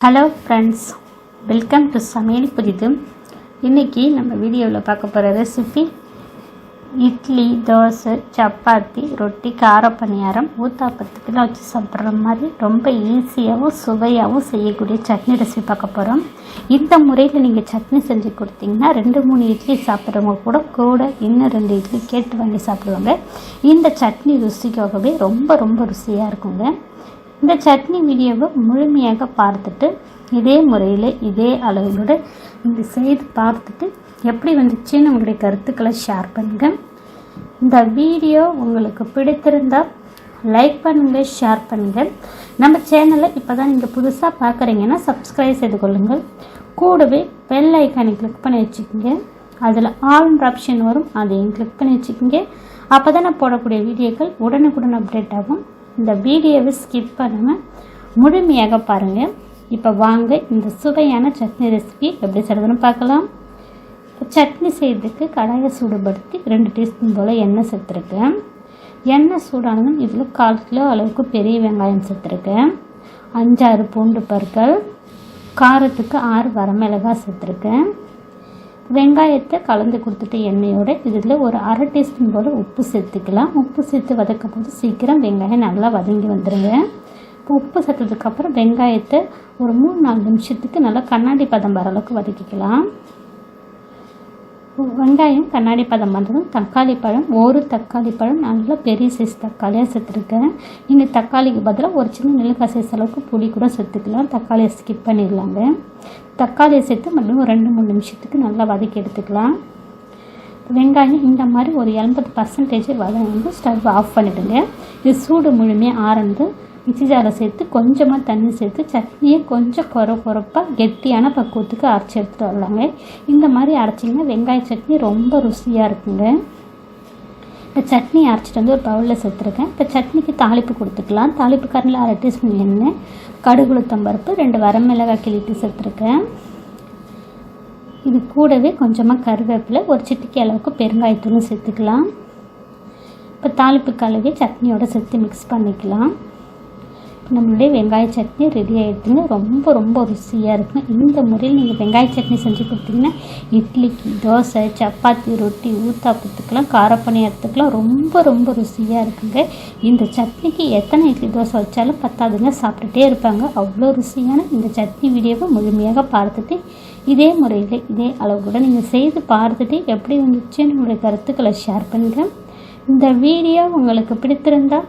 Hello friends welcome to சமையல் புதிது இன்றைக்கி நம்ம வீடியோவில் பார்க்க போகிற ரெசிபி இட்லி தோசை சப்பாத்தி ரொட்டி கார பணியாரம் ஊத்தாப்பத்துக்குலாம் வச்சு சாப்பிட்ற மாதிரி ரொம்ப ஈஸியாகவும் சுவையாகவும் செய்யக்கூடிய சட்னி ரெசிபி பார்க்க போகிறோம் இந்த முறையில் நீங்கள் சட்னி செஞ்சு கொடுத்தீங்கன்னா ரெண்டு மூணு இட்லி சாப்பிட்றவங்க கூட கூட இன்னும் ரெண்டு இட்லி கேட்டு வாங்கி சாப்பிடுவாங்க. இந்த சட்னி ருசிக்காகவே ரொம்ப ரொம்ப ருசியாக இருக்குங்க. இந்த சட்னி வீடியோவை முழுமையாக பார்த்துட்டு இதே முறையில் இதே அளவுகளோட நீங்கள் செய்து பார்த்துட்டு எப்படி வந்துச்சுன்னு உங்களுடைய கருத்துக்களை ஷேர் பண்ணுங்கள் இந்த வீடியோ உங்களுக்கு பிடித்திருந்தால் லைக் பண்ணுங்கள் ஷேர் பண்ணுங்கள் நம்ம சேனலை இப்போ தான் நீங்கள் புதுசாக பார்க்குறீங்கன்னா சப்ஸ்கிரைப் செய்து கொள்ளுங்கள் கூடவே பெல் ஐக்கானை கிளிக் பண்ணி வச்சுக்கோங்க. அதில் ஆல்ன்ற ஆப்ஷன் வரும் அதையும் கிளிக் பண்ணி வச்சுக்கோங்க. அப்போ தான் நான் போடக்கூடிய வீடியோக்கள் உடனுக்குடன் அப்டேட் ஆகும். இந்த வீடியோவை ஸ்கிப் பண்ணாமல் முழுமையாக பாருங்கள் இப்போ வாங்க இந்த சுவையான சட்னி ரெசிபி எப்படி செய்கிறதுன்னு பார்க்கலாம். சட்னி செய்யறதுக்கு கடாயை சூடுபடுத்தி ரெண்டு டீஸ்பூன் போல் எண்ணெய் சேர்த்துருக்கேன். எண்ணெய் சூடானதும் இதில் கால் கிலோ அளவுக்கு பெரிய வெங்காயம் சேர்த்துருக்கேன். அஞ்சாறு பூண்டு பற்கள் காரத்துக்கு ஆறு வரமிளகாய் சேர்த்துருக்கேன். வெங்காயத்தை கலந்து கொடுத்துட்டு எண்ணெயோடு இதில் ஒரு அரை டீஸ்பூன் போல் உப்பு சேர்த்துக்கலாம். உப்பு சேர்த்து வதக்கும் போது சீக்கிரம் வெங்காயம் நல்லா வதங்கி வந்துடுங்க இப்போ உப்பு சேர்த்ததுக்கப்புறம் வெங்காயத்தை ஒரு மூணு நாலு நிமிஷத்துக்கு நல்லா கண்ணாடி பதம் வர அளவுக்கு வதக்கிக்கலாம். வெங்காயம் கண்ணாடி பழம் வந்ததும் தக்காளி பழம் ஒரு தக்காளி பழம் நல்லா பெரிய சைஸ் தக்காளியாக சேர்த்துருக்கேன் நீங்கள் தக்காளிக்கு பதிலாக ஒரு சின்ன நெல்லிக்காய் சைஸ் அளவுக்கு புளி கூட சேர்த்துக்கலாம் தக்காளியை ஸ்கிப் பண்ணிடலாங்க. தக்காளியை சேர்த்து மட்டும் ஒரு ரெண்டு மூணு நிமிஷத்துக்கு நல்லா வதக்கி எடுத்துக்கலாம். வெங்காயம் இந்த மாதிரி ஒரு எண்பது பர்சன்டேஜ் வதங்கி ஸ்டவ் ஆஃப் பண்ணிவிடுங்க இது சூடு முழுமையாக ஆறந்து மிக்சி சேர்த்து கொஞ்சமாக தண்ணி சேர்த்து சட்னியை கொஞ்சம் குற குறப்பாக கெட்டியான பக்குவத்துக்கு அரைச்சி எடுத்துகிட்டு வரலாங்க. இந்த மாதிரி அரைச்சிங்கன்னா வெங்காய சட்னி ரொம்ப ருசியாக இருக்குங்க. இப்போ சட்னி அரைச்சிட்டு வந்து ஒரு பவுலில் சேர்த்துருக்கேன். இப்போ சட்னிக்கு தாளிப்பு கொடுத்துக்கலாம். தாளிப்பு கரண்டில் அரை டீஸ்பூன் எண்ணெய் கடுகுளுத்தம்பருப்பு ரெண்டு வரமிளகாய் கிளிட்டு சேர்த்துருக்கேன். இது கூடவே கொஞ்சமாக கருவேப்பிலை ஒரு சிட்டிக்கு அளவுக்கு பெருங்காயத்தூளும் சேர்த்துக்கலாம். இப்போ தாளிப்பு கழுவி சட்னியோடு சேர்த்து மிக்ஸ் பண்ணிக்கலாம். நம்மளுடைய வெங்காய சட்னி ரெடி ஆகிடுதுங்க ரொம்ப ரொம்ப ருசியாக இருக்கும். இந்த முறையில் நீங்கள் வெங்காய சட்னி செஞ்சு கொடுத்தீங்கன்னா இட்லிக்கு தோசை சப்பாத்தி ரொட்டி ஊத்தாப்பத்துக்கெலாம் காரப்பணியாரத்துக்கெலாம் ரொம்ப ரொம்ப ருசியாக இருக்குங்க. இந்த சட்னிக்கு எத்தனை இட்லி தோசை வச்சாலும் பத்தாதுங்க. சாப்பிட்டுட்டே இருப்பாங்க. அவ்வளோ ருசியான இந்த சட்னி வீடியோவை முழுமையாக பார்த்துட்டு இதே முறையில் இதே அளவு கூட நீங்கள் செய்து பார்த்துட்டு எப்படி வந்துச்சு நம்மளுடைய கருத்துக்களை ஷேர் பண்ணுங்கள் இந்த வீடியோ உங்களுக்கு பிடித்திருந்தால்